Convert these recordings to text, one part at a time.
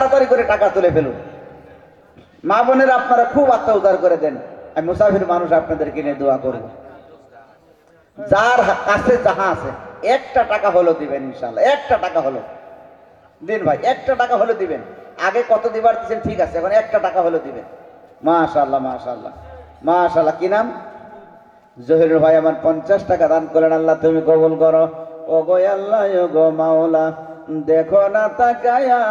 তাড়াতাড়ি করে টাকা তুলে ফেলুন। মা বোনের আপনারা খুব আত্মা উদ্ধার করে দেন। আমি মুসাফির মানুষ, আপনাদেরকে নিয়ে দোয়া করব। যার কাছে যাহা আছে, একটা টাকা হলো দিবেন ইনশাল্লাহ একটা টাকা হলো দিন ভাই, একটা টাকা হলো দিবেন। আগে কত দিবার দিচ্ছেন ঠিক আছে। এখন একটা টাকা হলো দিবেন। মাশাল্লাহ মাশাল্লাহ মাশাল্লাহ কি নাম? জহিরুল ভাই আমার পঞ্চাশ টাকা দান করলেন। আল্লাহ, তুমি কবুল করো। ও গো আল্লাহ ও গো মাওলা, দেখো না তাকায়া।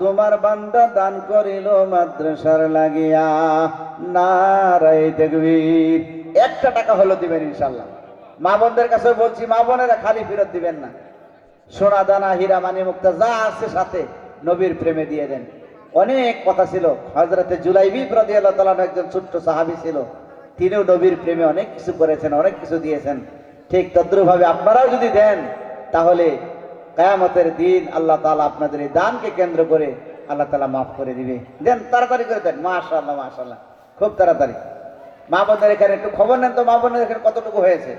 তোমার বান্দা দান করিল মাদ্রাসার লাগিয়া। নারাই দেখবীর একটা টাকা হলো দিবেন ইনশাল্লাহ মা বোনদের কাছে বলছি, মা বোনেরা খালি ফেরত দিবেন না। সোনা, দানা, হীরা, মানি, মুক্তা, যা আছে সাথে নবীর প্রেমে দিয়ে দেন। অনেক কথা ছিল। হজরতে জুলাইবি প্রতি আল্লাহ তালান একজন ছোট্ট সাহাবি ছিল। তিনিও নবীর প্রেমে অনেক কিছু করেছেন, অনেক কিছু দিয়েছেন। ঠিক তদ্রুপভাবে আপনারাও যদি দেন, তাহলে কেয়ামতের দিন আল্লাহ তালা আপনাদের এই দানকে কেন্দ্র করে আল্লাহ তালা মাফ করে দিবে। দেন তাড়াতাড়ি করে দেন মাশাল্লাহ মাশাল্লাহ খুব তাড়াতাড়ি। মা বোনদের এখানে একটু খবর নেন তো, মা বোনদের এখানে কতটুকু হয়েছে?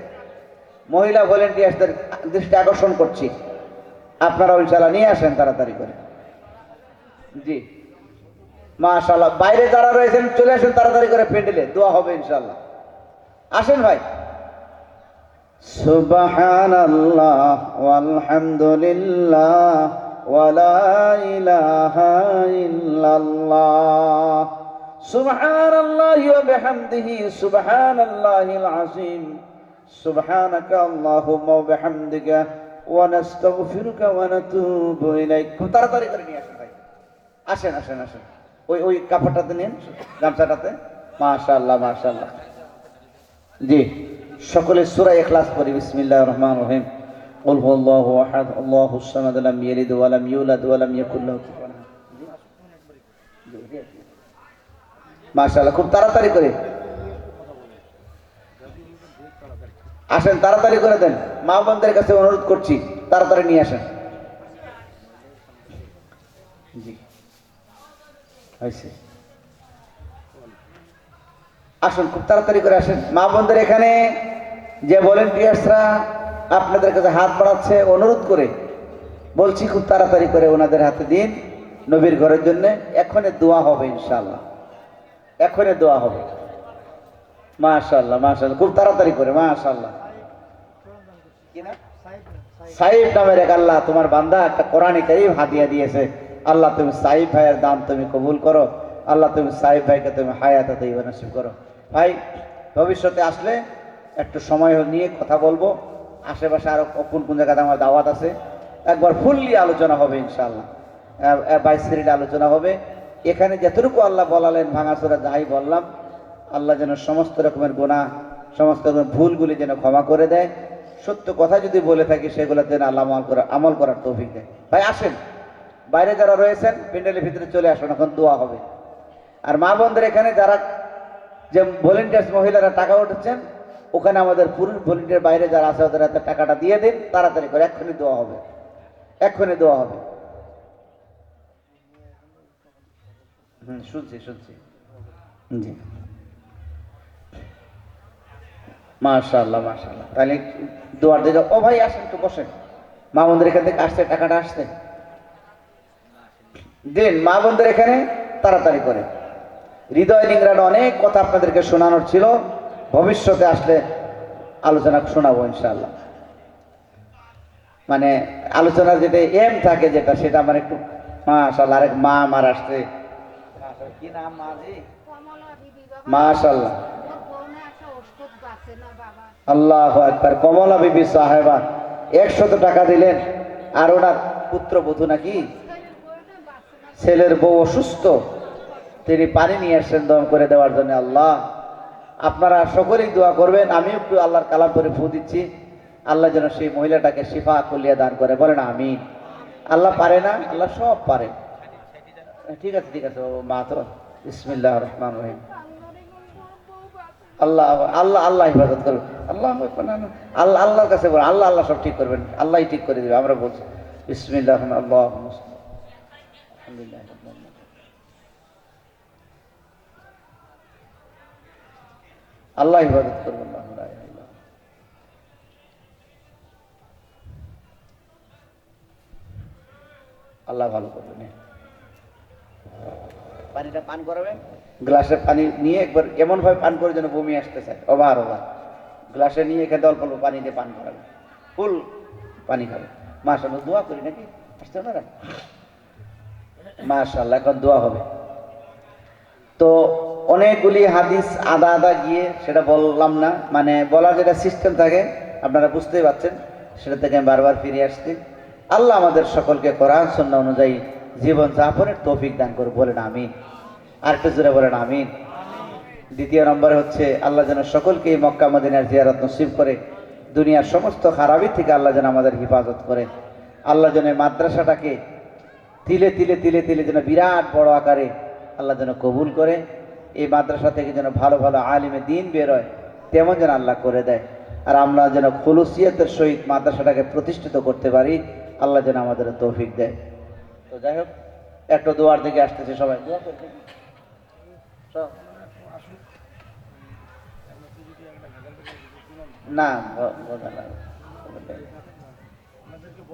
মহিলা ভলেন্টিয়ার্সদের দৃষ্টি আকর্ষণ করছি। আপনারা ইনশাল্লাহ নিয়ে আসেন তাড়াতাড়ি করে। জি। মাশাল্লাহ বাইরে যারা রয়েছেন, চলে আসেন তাড়াতাড়ি করে প্যান্ডেলে দোয়া হবে ইনশাল্লাহ আসেন ভাই। সুবহানাল্লাহ ওয়ালহামদুলিল্লাহ ওয়ালা ইলাহা ইল্লাল্লাহ। সুবহানাল্লাহি ওয়া বিহামদিহি সুবহানাল্লাহিল আযীম। সুবহানাকা আল্লাহুম্মা ওয়া বিহামদিকা ওয়া নাস্তাগফিরুকা ওয়া নাতুবু ইলাইক। খুব তাড়াতাড়ি করে নিয়ে আসেন ভাই। আসেন আসেন আসেন। ওই ওই কাপড়টাতে নিন, গামছাটাতে। মাশাআল্লাহ মাশাআল্লাহ। জি। সকলে সূরা ইখলাস পড়ি বিসমিল্লাহির রহমানির রহিম قل هو الله احد الله الصمد لم يلد ولم يولد ولم يكن له كفوا احد মাশাআল্লাহ খুব তাড়াতাড়ি করে আসেন তাড়াতাড়ি করে দেন মা বোনদের কাছে অনুরোধ করছি তাড়াতাড়ি নিয়ে আসেন জি হয়েছে আসুন খুব তাড়াতাড়ি করে আসেন মা বোনদের এখানে যে ভলেন্টিয়ার্সরা আপনাদের কাছে হাত বাড়াচ্ছে, অনুরোধ করে বলছি খুব তাড়াতাড়ি করে ওনাদের হাতে দিন নবীর ঘরের জন্য। এখনে দোয়া হবে ইনশাল্লাহ এখনে দোয়া হবে। মাশাল্লাহ মাশাল্লাহ খুব তাড়াতাড়ি করে মাশাল্লাহ? সাইফ নামের এক আল্লাহ, তোমার বান্দা একটা কোরআনে কারিম হাদিয়া দিয়েছে। আল্লাহ তুমি সাইফ ভাইয়ের দান তুমি কবুল করো। আল্লাহ তুমি সাইফ ভাইকে তুমি হায়াতে তৈবা নসিব করো। ভাই, ভবিষ্যতে আসলে একটু সময় নিয়ে কথা বলব। আশেপাশে আরও কোন কোন জায়গাতে আমার দাওয়াত আছে। একবার ফুললি আলোচনা হবে ইনশাল্লাহ বাইশ আলোচনা হবে। এখানে যতটুকু আল্লাহ বলালেন, ভাঙাচোরা যাই বললাম, আল্লাহ যেন সমস্ত রকমের গোনা সমস্ত রকমের ভুলগুলি যেন ক্ষমা করে দেয়। সত্য কথা যদি বলে থাকি, সেগুলো যেন আল্লাহ আমল করা, আমল করার তৌফিক দেয়। ভাই, আসেন। বাইরে যারা রয়েছেন, প্যান্ডেলের ভিতরে চলে আসুন, এখন দোয়া হবে। আর মা বোনদের এখানে যারা যে ভলেন্টিয়ার্স মহিলারা টাকা উঠেছেন ওখানে আমাদের পুরুষ ভলেন্টিয়ার বাইরে যারা আছে, ওদের হাতে টাকাটা দিয়ে দিন, তাড়াতাড়ি করে এক্ষুনি দেওয়া হবে। এক্ষুনি দেওয়া হবে। হুম, শুনছি শুনছি। জি। মাশাল্লাহ মাশাল্লাহ তাহলে দোয়ার দিকে, ও ভাই, আসেন একটু, বসেন। মা বোনদের এখান থেকে আসছে, টাকাটা আসছে। দিন, মা বোনদের এখানে, তাড়াতাড়ি করে। হৃদয় নিংড়ার অনেক কথা আপনাদেরকে শোনানোর ছিল। ভবিষ্যতে আসলে আলোচনা শোনাবো ইনশাল্লাহ মানে আলোচনার যেটা এম থাকে যেটা সেটা আমার একটু মাশাল্লাহ আরেক মা আমার আসছে। কি নাম মা মাশাল্লাহ আল্লাহ একবার কমলা বিবি সাহেবা একশত টাকা দিলেন। আর ওনার পুত্র বধূ নাকি? ছেলের বউ অসুস্থ। তিনি পানি নিয়ে আসছেন দম করে দেওয়ার জন্য আল্লাহ। আপনারা সকলেই দোয়া করবেন। আমিও একটু আল্লাহর কালাম করে ফু দিচ্ছি। আল্লাহ যেন সেই মহিলাটাকে শিফা কলিয়া দান করে। বলেন আমি আল্লাহ পারে না? আল্লাহ সব পারে। ঠিক আছে ঠিক আছে মা তো। ইসমিল্লাহ রহমান রহিম। আল্লাহ আল্লাহ আল্লাহ হিফাজত করবেন আল্লাহ আল্লাহ, আল্লাহর কাছে বলেন। আল্লাহ আল্লাহ সব ঠিক করবেন। আল্লাহই ঠিক করে দেবে। আমরা বলছি, বিসমিল্লাহ আল্লাহ আলহামদুলিল্লাহ। আল্লাহ ইবাদত করবেন না। আল্লাহ ভালো করবেন পানিটা পান করাবেন? গ্লাসে পানি নিয়ে একবার এমনভাবে পান করে যেন বমি আসতে চায়। Over over. গ্লাসে নিয়ে এখানে অল্প অল্প পানি দিয়ে পান করাবেন। ফুল পানি খাবে মাশাল্লাহ দোয়া করি নাকি? আসতে পারেন মাশাল্লাহ এখন দোয়া হবে। তো অনেকগুলি হাদিস আদা আদা গিয়ে সেটা বললাম না। মানে বলার যেটা সিস্টেম থাকে, আপনারা বুঝতেই পারছেন, সেটা থেকে আমি বারবার ফিরে আসছি। আল্লাহ আমাদের সকলকে কোরআন সন্না অনুযায়ী জীবন যাপনের তৌফিক দান করে বলেন আমিন। আর জোরে বলেন আমিন। দ্বিতীয় নম্বরে হচ্ছে, আল্লাহ যেন সকলকে মক্কা মদিনার জিয়ারত নসিব করে, দুনিয়ার সমস্ত খারাপি থেকে আল্লাহ যেন আমাদের হেফাজত করে আল্লাহ যেন মাদ্রাসাটাকে তিলে তিলে তিলে তিলে যেন বিরাট বড় আকারে আল্লাহ যেন কবুল করে। এই মাদ্রাসা থেকে যেন ভালো ভালো আলিমে দিন বেরোয় তেমন যেন আল্লাহ করে দেয় আর আমরা যেন খুলুসিয়তের সহিত মাদ্রাসাটাকে প্রতিষ্ঠিত করতে পারি আল্লাহ যেন আমাদের তৌফিক দেয় তো যাই হোক একটা দোয়ার দিকে আসতেছে সবাই। না।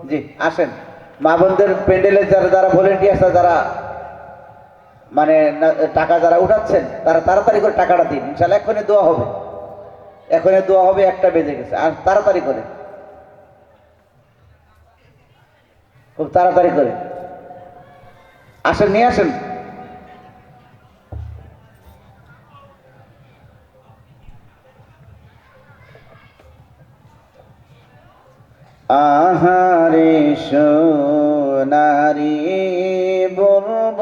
জি আসেন মা বোনদের প্যান্ডেলের যারা যারা ভলেন্টিয়ার্স যারা মানে টাকা যারা উঠাচ্ছেন, তারা তাড়াতাড়ি করে টাকাটা দিন। ইনশাল্লাহ এখনই দোয়া হবে। এখনই দোয়া হবে, একটা বেজে গেছে। আর তাড়াতাড়ি করে। খুব তাড়াতাড়ি করে। আসেন, নিয়ে আসেন। আহারে সোনারি বলব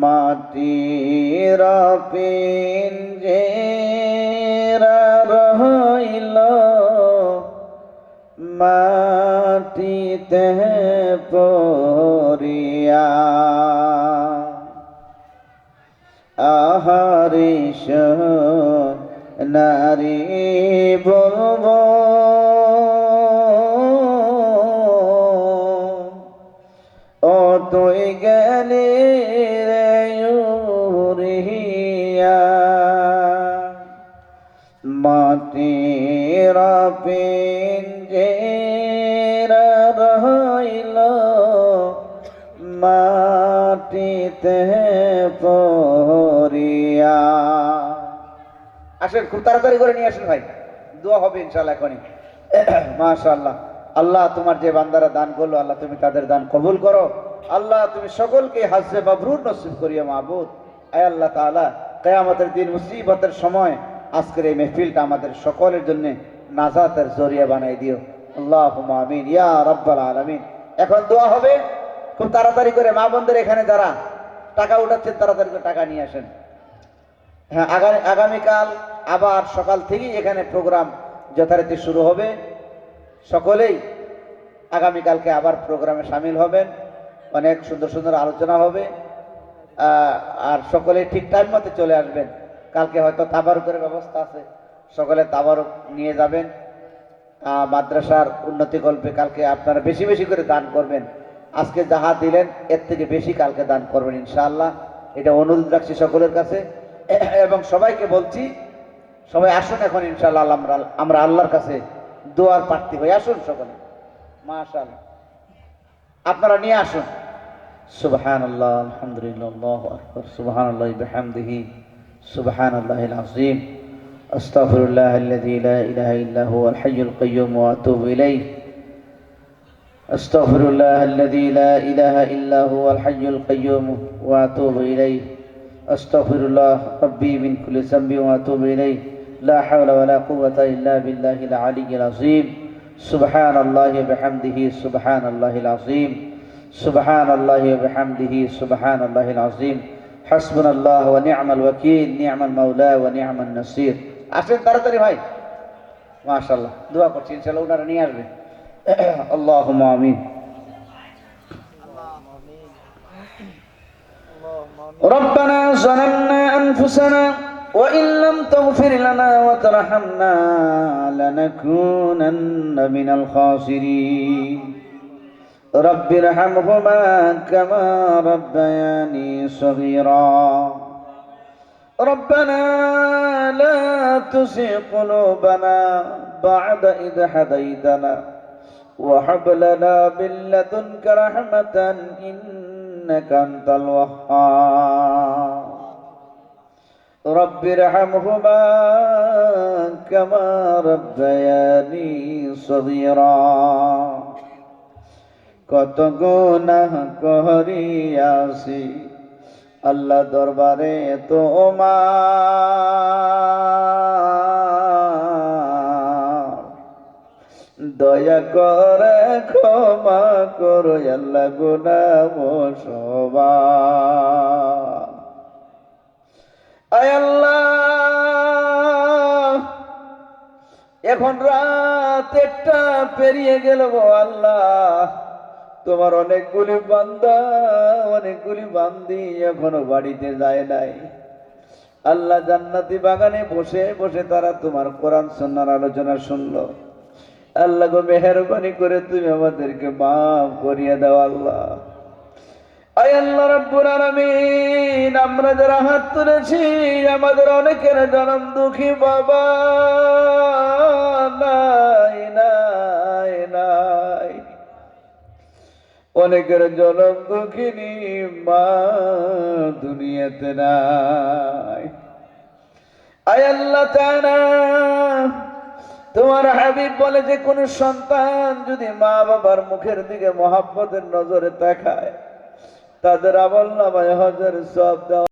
মাটির পিঞ্জে রহিল মাটিতে পরিয়া আহারিস নারী বলব মাটির পিঞ্জে মাটিতে পরিয়া আসেন, খুব তাড়াতাড়ি করে নিয়ে আসেন ভাই। দোয়া হবে ইনশাল্লাহ এখনই। মাশাআল্লাহ। আল্লাহ তোমার যে বান্দারা দান করল, আল্লাহ তুমি তাদের দান কবুল করো। আল্লাহ তুমি সকলকে হাসে মাবরুর নসিব করিও মাহবুদ আয় আল্লাহ তাআলা, কিয়ামতের দিন মুসিবতের সময় আজকের এই মেহফিলটা আমাদের সকলের জন্য নাজাতের জরিয়া বানাই দিও। আল্লাহুম্মা আমিন। ইয়া রাব্বাল আলামিন। এখন দোয়া হবে, খুব তাড়াতাড়ি করে মা বোনদের এখানে যারা টাকা উঠাচ্ছেন, তাড়াতাড়ি করে টাকা নিয়ে আসেন। হ্যাঁ আগামী আগামীকাল আবার সকাল থেকেই এখানে প্রোগ্রাম যথারীতি শুরু হবে। সকলেই আগামীকালকে আবার প্রোগ্রামে সামিল হবেন। অনেক সুন্দর সুন্দর আলোচনা হবে। আর সকলে ঠিক টাইম মতো চলে আসবেন। কালকে হয়তো তাবারুকের ব্যবস্থা আছে। সকলে তাবারুক নিয়ে যাবেন। মাদ্রাসার উন্নতি কল্পে কালকে আপনারা বেশি বেশি করে দান করবেন। আজকে যাহা দিলেন, এর থেকে বেশি কালকে দান করবেন ইনশাআল্লাহ। এটা অনুরোধ রাখছি সকলের কাছে। এবং সবাইকে বলছি, সবাই আসুন এখন ইনশাআল্লাহ আমরা আমরা আল্লাহর কাছে দোয়ার প্রার্থী হয়ে আসুন সকলে। মাশাআল্লাহ। আপনারা নিয়ে আসুন। সুবহান আল্লাহ আলহামদুলিল্লাহ, আল্লাহু সুবহান আল্লাহ বিহামদিহি সুবহান আল্লাহিল আযীম। أستغفر الله الذي لا إله إلا هو الحي القيوم وأتوب إليه. أستغفر الله الذي لا إله إلا هو الحي القيوم وأتوب إليه. أستغفر الله ربي من كل ذنب وأتوب إليه. لا حول ولا قوة إلا بالله العلي العظيم. سبحان الله وبحمده سبحان الله العظيم. سبحان الله وبحمده سبحان الله العظيم. حسبنا الله ونعم الوكيل. نعم المولى ونعم النصير. আসেন তাড়াতাড়ি ভাই মাশাআল্লাহ দোয়া করছি ইনশাআল্লাহ ওনারা নিয়ে আসবে আল্লাহুম্মা আমিন ربنا ظلمنا أنفسنا وإن لم تغفر لنا وترحمنا لنكونن من الخاسرين رب ارحمهما كما ربياني صغيرا ربنا لا تزغ قلوبنا بعد إذ هديتنا وهب لنا من لدنك رحمة إنك أنت الوهاب رب ارحمهما كما ربياني صغيرا কত গুনাহ করিয়াছি আল্লাহ দরবারে তোমার। দয়া করে ক্ষমা করো আল্লাহ গুনাহ সবার। আয় আল্লাহ, এখন রাত একটা পেরিয়ে গেল গো আল্লাহ। তোমার অনেকগুলি বান্দা, অনেকগুলি বান্দি এখনও বাড়িতে যায় নাই। আল্লাহ জান্নাতি বাগানে বসে বসে তারা তোমার কোরআন সন্ন্যার আলোচনা শুনলো। আল্লাহ গো মেহরবানি করে তুমি আমাদেরকে মাফ করিয়ে দাও আল্লাহ। আয় আল্লাহ রাব্বুল আলামিন, আমরা যারা হাত তুলেছি, আমাদের অনেকের জনম দুঃখী বাবা নাই। অনেকের জনম দুঃখিনী, মা দুনিয়াতে নাই। আয় আল্লাহ তোমার হাবিব বলে যে কোন সন্তান যদি মা বাবার মুখের দিকে মহাব্বতের নজরে দেখায় তাদের আমল নামায় হজের সব দেওয়া